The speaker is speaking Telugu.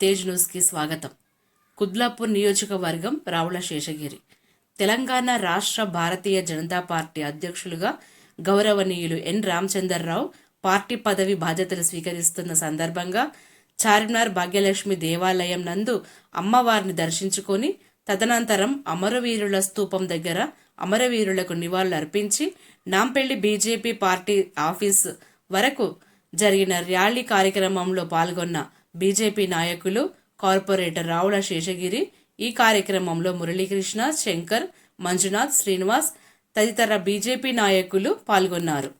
తేజ్ న్యూస్కి స్వాగతం. కుద్లాపూర్ నియోజకవర్గం రావుల శేషగిరి. తెలంగాణ రాష్ట్ర భారతీయ జనతా పార్టీ అధ్యక్షులుగా గౌరవనీయులు ఎన్ రామచందర్రావు పార్టీ పదవి బాధ్యతలు స్వీకరిస్తున్న సందర్భంగా చార్మినార్ భాగ్యలక్ష్మి దేవాలయం నందు అమ్మవారిని దర్శించుకొని తదనంతరం అమరవీరుల స్తూపం దగ్గర అమరవీరులకు నివాళులు అర్పించి నాంపల్లి బీజేపీ పార్టీ ఆఫీస్ వరకు జరిగిన ర్యాలీ కార్యక్రమంలో పాల్గొన్న బీజేపీ నాయకులు కార్పొరేటర్ రావుల శేషగిరి ఈ కార్యక్రమంలో మురళీకృష్ణ శంకర్ మంజునాథ్ శ్రీనివాస్ తదితర బీజేపీ నాయకులు పాల్గొన్నారు.